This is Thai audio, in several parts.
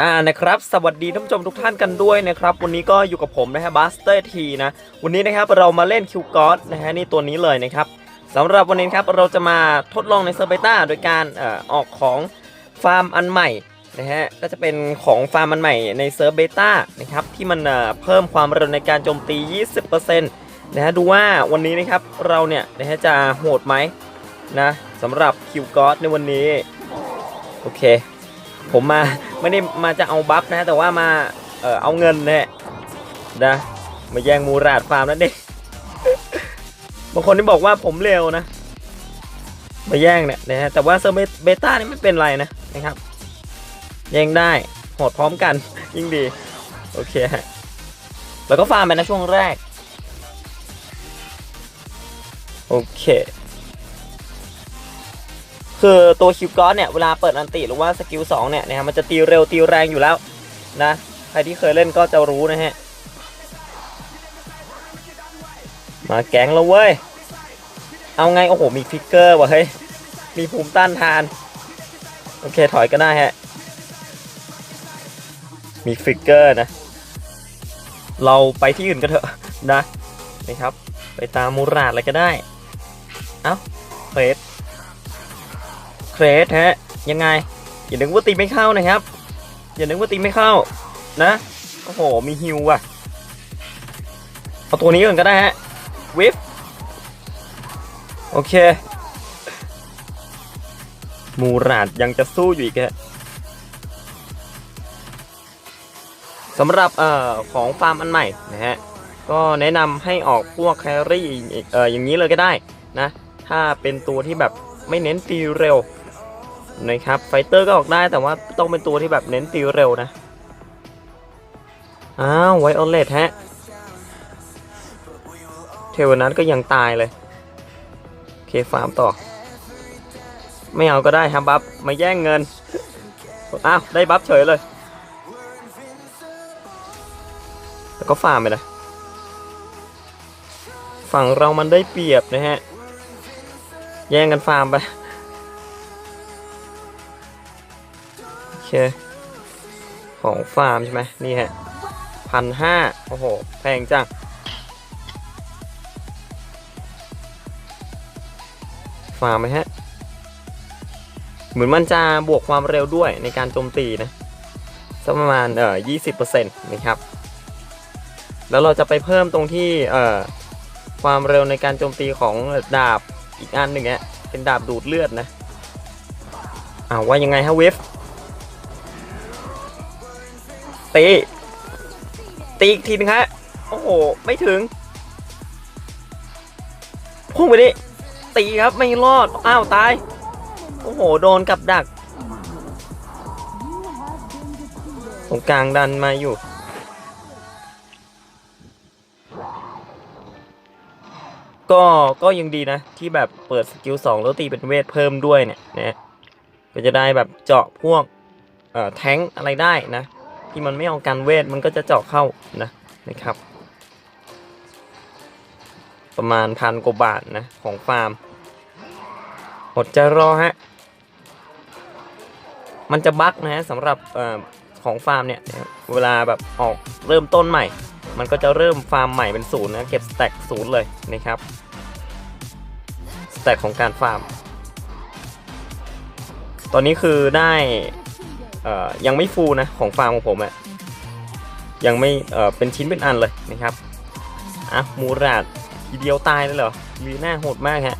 อ่านะครับสวัสดีท่านผู้ชมทุกท่านกันด้วยนะครับวันนี้ก็อยู่กับผมนะฮะบัสเตอร์ทีนะวันนี้นะครับเรามาเล่นคิวกอสนะฮะนี่ตัวนี้เลยนะครับสำหรับวันนี้ครับเราจะมาทดลองในเซอร์เบต้าโดยการเอ่อออกของฟาร์มอันใหม่นะฮะก็จะเป็นของฟาร์มอันใหม่ในเซิร์ฟเบต้านะครับที่มันเอ่อเพิ่มความเร็วในการโจมตี 20%นะฮะดูว่าวันนี้นะครับเราเนี่ยนะฮะจะโหดไหมนะสำหรับคิวกอสในวันนี้โอเค ผมมาไม่ได้มาจะเอาบัฟนะ แต่ว่ามาเออเอาเงินนี่นะมาแย่งมูราดฟาร์มนั่นเองบางคนที่บอกว่าผมเร็วนะมาแย่งเนี่ยนะฮะแต่ว่าเซอร์เบต้านี่ไม่เป็นไรนะนะครับแย่งได้โหดพร้อมกันยิ่งดี โอเคฮะแล้วก็ฟาร์มไปนะช่วงแรก โอเค คือตัวคิวกอสเนี่ยเวลาเปิดอันติหรือว่าสกิล2เนี่ยนะครับมันจะตีเร็วตีแรงอยู่แล้วนะใครที่เคยเล่นก็จะรู้นะฮะมาแก๊งแล้วเว้ย เอาไง โอ้โห มีฟิกเกอร์ว่ะเฮ้ย มีภูมิต้านทาน โอเค ถอยก็ได้ฮะ มีฟิกเกอร์นะ เราไปที่อื่นกันเถอะนะนะครับ ไปตามมูราดอะไรก็ได้ เอ้าเฟส เครสฮะยังไง อย่านึกว่าตีไม่เข้านะครับ อย่านึกว่าตีไม่เข้านะโอ้โหมีฮิวว่ะเอาตัวนี้ก่อนก็ได้ฮะวิฟโอเค มูราดยังจะสู้อยู่อีกฮะสำหรับเอ่อของฟาร์มอันใหม่นะฮะก็แนะนำให้ออกพวกแครี่เอ่ออย่างนี้เลยก็ได้นะ ถ้าเป็นตัวที่แบบไม่เน้นตีเร็ว นะครับไฟเตอร์ก็ออกได้แต่ว่าต้องเป็นตัวที่แบบเน้นตีเร็วนะ อ้าวไวโอเลตฮะ เทวนั้นก็ยังตายเลย โอเคฟาร์มต่อ ไม่เอาก็ได้ครับบัฟมาแย่งเงิน อ้าว ได้บัฟเฉยเลย แล้วก็ฟาร์มไปเลยฝั่งเรามันได้เปรียบนะฮะ แย่งกันฟาร์มไป คของฟาร์มใช่ไหมนี่ฮะพันห้าโอ้โห แพงจัง ฟาร์มไหมฮะ เหมือนมันจะบวกความเร็วด้วยในการโจมตีนะสักประมาณเอ่อยี่สิบเปอร์เซ็นต์นะครับ แล้วเราจะไปเพิ่มตรงที่เอ่อความเร็วในการโจมตีของดาบอีกอันหนึ่งอะเป็นดาบดูดเลือดนะอ้าวว่ายังไงฮะเวฟ ตีตีอีกทีนึงฮะ โอ้โห ไม่ถึง พุ่งไปดิ ตีครับไม่รอด อ้าว ตาย โอ้โห โดนกับดัก ตรงกลางดันมาอยู่ ก็ก็ยังดีนะ ที่แบบเปิดสกิล2แล้วตีเป็นเวทเพิ่มด้วยเนี่ยนะก็จะได้แบบเจาะพวก เอ่อ แท้งอะไรได้นะ ที่มันไม่เอาการเวทมันก็จะเจาะเข้านะนะครับ ประมาณพันกว่าบาทนะของฟาร์มอดจะรอฮะมันจะบั๊กนะฮะสำหรับออของฟาร์มเนี่ยเวลาแบบออกเริ่มต้นใหม่ มันก็จะเริ่มฟาร์มใหม่เป็นศูนย์นะเก็บสแต็กศูนย์เลยนะครับสแต็กของการฟาร์ม ตอนนี้คือได้ ยังไม่ฟูลนะของฟาร์มของผมอะยังไม่เป็นชิ้นเป็นอันเลยนะครับอะมูราดทีเดียวตายเลยเหรอลีน่าโหดมากฮะ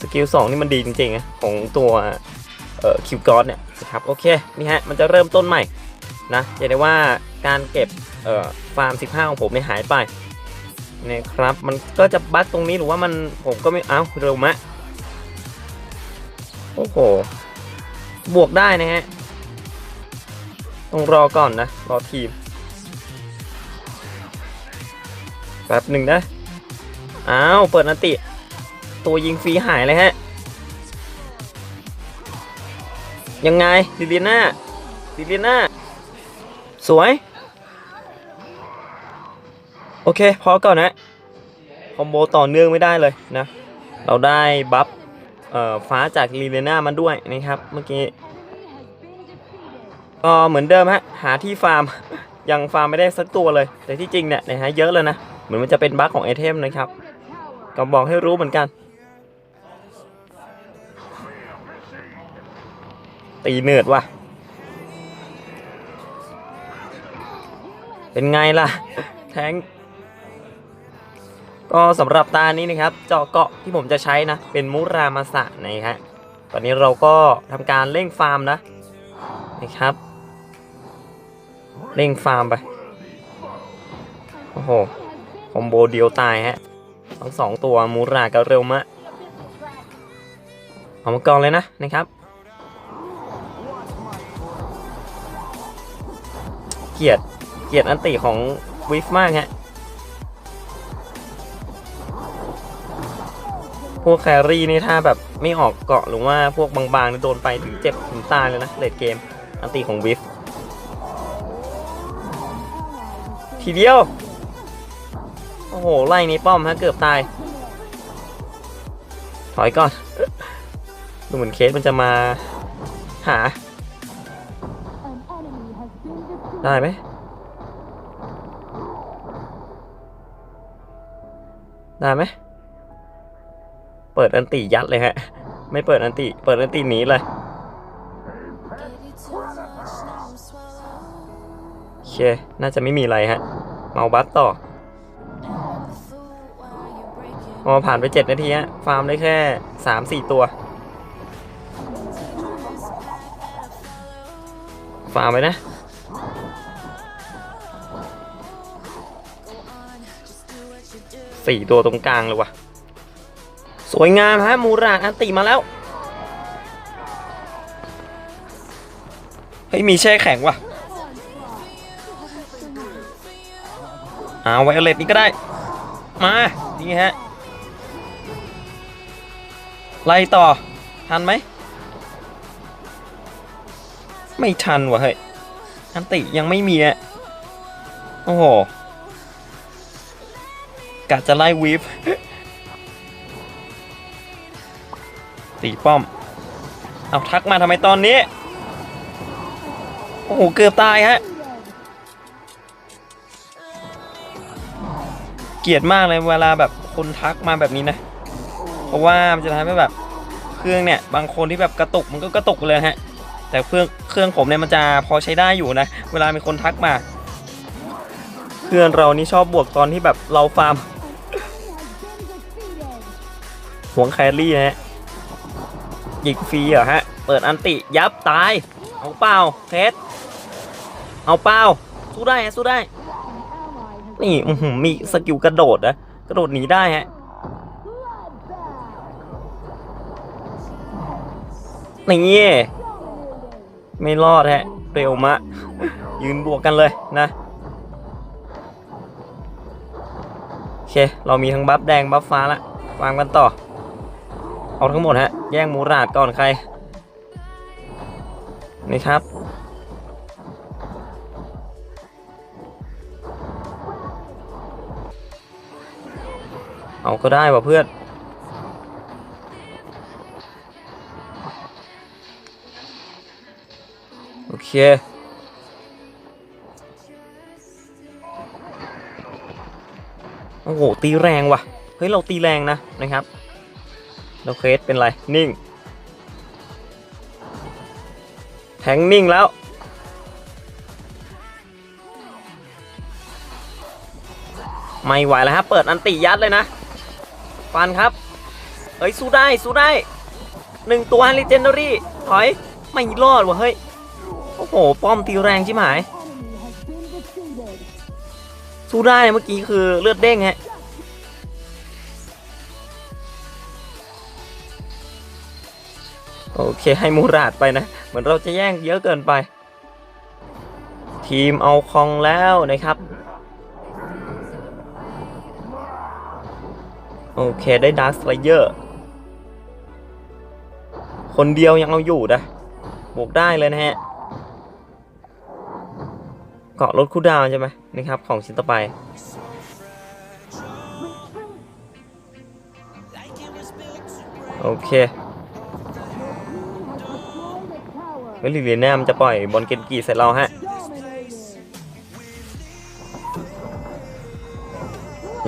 สกิลสองนี่มันดีจริงๆนะของตัวคิวกอสเนี่ยนะครับโอเคนี่ฮะมันจะเริ่มต้นใหม่นะจะได้ว่าการเก็บฟาร์ม 15 ของผมไม่ยหายไปนะครับมันก็จะบั๊กตรงนี้หรือว่ามันผมก็ไม่เอ้าเร็วมะ โอ้โห บวกได้นะฮะ ต้องรอก่อนนะ รอทีม แป๊บหนึ่งนะ อ้าว เปิดนันติ ตัวยิงฟรีหายเลยฮะ ยังไงลิลียน่าลิลียน่า สวย โอเค พอก่อนนะ คอมโบต่อเนื่องไม่ได้เลยนะ เราได้บัฟ ฟ้าจากลีเลน่ามันด้วยนะครับเมื่อกี้ก็เหมือนเดิมฮะหาที่ฟาร์มยังฟาร์มไม่ได้สักตัวเลย แต่ที่จริงเนี่ยนะฮะเยอะเลยนะ เหมือนมันจะเป็นบั๊กของไอเทมนะครับ ก็บอกให้รู้เหมือนกัน ตีเนือดว่ะ เป็นไงล่ะ แทง ก็สำหรับตานี้นะครับเจาะเกาะที่ผมจะใช้นะ เป็นมุรามาสะนะฮะตอนนี้เราก็ทำการเร่งฟาร์มนะนะครับ เร่งฟาร์มไป โอ้โหคอมโบเดียวตายฮะทั้งสองตัวมูรากับเร็วมะเอามากอนเลยนะนะครับ เกลียดเกลียดอันติของวิฟมากฮะ วกแครี่นี่ถ้าแบบไม่ออกเกาะหรือว่าพวกบางๆนี่โดนไปถึงเจ็บถึงตายเลยนะเลดเกม อันติของวิฟทีเดียว โอ้โห ไล่ในป้อมฮะเกือบตาย ถอยก่อน ดูเหมือนเคสมันจะมาหา ได้ไหมได้ไหม ปิดอันติยัดเลยฮะ ไม่เปิดอันติ เปิดอันติหนีเลยโอเค น่าจะไม่มีอะไรฮะ เมาบัฟต่อพอผ่านไป 7 นาทีฮะ ฟาร์มได้แค่ 3-4 ตัว ฟาร์มไปนะสี่ตัวตรงกลางเลยว่ะ สวยงามฮะมูราอันติมาแล้วเฮ้ยมีแช่แข็งว่ะเอาไวโอเลตนี่ก็ได้ มานี่ฮะไล่ต่อ ทันไหม ไม่ทันว่ะเฮ้ยอันติยังไม่มีอะโอ้โหกะจะไล่วีฟ ตีป้อม เอาทักมาทำไมตอนนี้ โอ้โห เกือบตายฮะ เกลียดมากเลยเวลาแบบคนทักมาแบบนี้นะ เพราะว่ามันจะทำให้แบบเครื่องเนี่ย บางคนที่แบบกระตุกมันก็กระตุกเลยฮะ แต่เครื่องเครื่องผมเนี่ยมันจะพอใช้ได้อยู่นะ เวลามีคนทักมา เพื่อนเรานี่ชอบบวกตอนที่แบบเราฟาร์มหวงแครี่นะฮะ ยิงฟรีเหรอฮะ เปิดอันติยับตาย เอาเปล่าเพชรเอาเปล่าสู้ได้ฮะสู้ได้ นี่อือหือมีสกิลกระโดดนะกระโดดหนีได้ฮะนี่ไม่รอดฮะเร็วมะ ยืนบวกกันเลยนะโอเค เรามีทั้งบัฟแดง บัฟฟ้าละวางกันต่อ เอาทั้งหมดฮะ แย่งมูราดก่อนใคร นี่ครับ เอาก็ได้ว่ะเพื่อนโอเคโอ้โห ตีแรงว่ะ เฮ้ย เราตีแรงนะนะครับ เราเคสเป็นไร นิ่ง แทงนิ่งแล้ว ไม่ไหวแล้วฮะ เปิดอันติยัดเลยนะฟันครับ เฮ้ย สู้ได้ สู้ได้หนึ่งตัวลิเจนดารี่ ถอย ไม่รอดวะเฮ้ย โอ้โห ป้อมตีแรงชิบหาย สู้ได้เมื่อกี้คือเลือดเด้งฮะ โอเคให้มูราดไปนะ เหมือนเราจะแย่งเยอะเกินไป ทีมเอาคองแล้วนะครับ โอเคได้ดาร์ s สไลเยอร์คนเดียวยังเอาอยู่นะบวกได้เลยนะฮะ เกาะรถคู่ดาวใช่ไหมนะครับ ของชิ้นต่อไป โอเค เวลิเลียนมันจะปล่อยบอลเกนกีใส่เราฮะ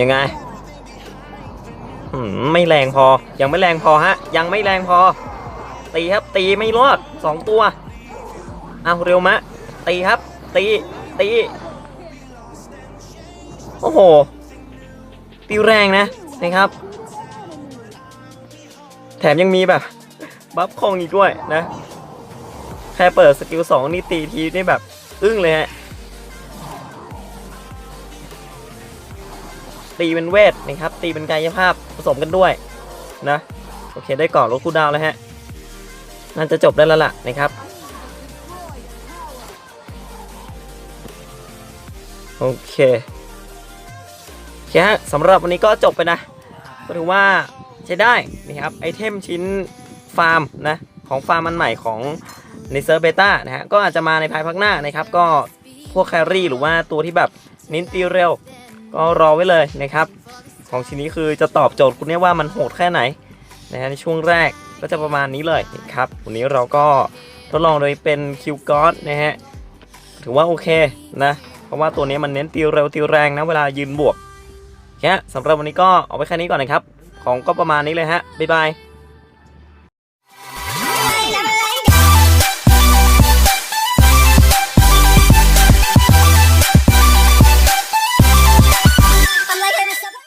ยังไงไม่แรงพอ ยังไม่แรงพอฮะ ยังไม่แรงพอ ตีครับ ตีไม่รอดสองตัว เอาเร็วมะ ตีครับ ตี ตี โอ้โห ตีแรงนะนะครับ แถมยังมีแบบ บัฟคงอีกด้วยนะ ค่เปิดสกิลสองนี่ตีทีนี่แบบ อึ้งเลยฮะ ตีเป็นเวทนะครับ ตีเป็นกายภาพผสมกันด้วยนะ โอเคได้ก่อนลดคูลดาวแล้วฮะ น่าจะจบได้แล้วล่ะนะครับ โอเคโอเคฮะสำหรับวันนี้ก็จบไปนะก็ถือว่าใช้ได้นะครับไอเทมชิ้นฟาร์มนะของฟาร์มมันใหม่ของ ในเซิร์ฟเบต้านะฮะก็อาจจะมาในภายภาคหน้านะครับ ก็พวกแครี่หรือว่าตัวที่แบบเน้นตีเร็ว ก็รอไว้เลยนะครับ ของชิ้นนี้คือจะตอบโจทย์คุณเนี่ยว่ามันโหดแค่ไหนนะฮะในช่วงแรกก็จะประมาณนี้เลยนะครับวันนี้เราก็ทดลองโดยเป็นคิวกอสนะฮะถือว่าโอเคนะ เพราะว่าตัวนี้มันเน้นตีเร็วตีแรงนะเวลายืนบวกแค่สำหรับวันนี้ก็เอาไว้แค่นี้ก่อนนะครับ ของก็ประมาณนี้เลยฮะบ๊ายบาย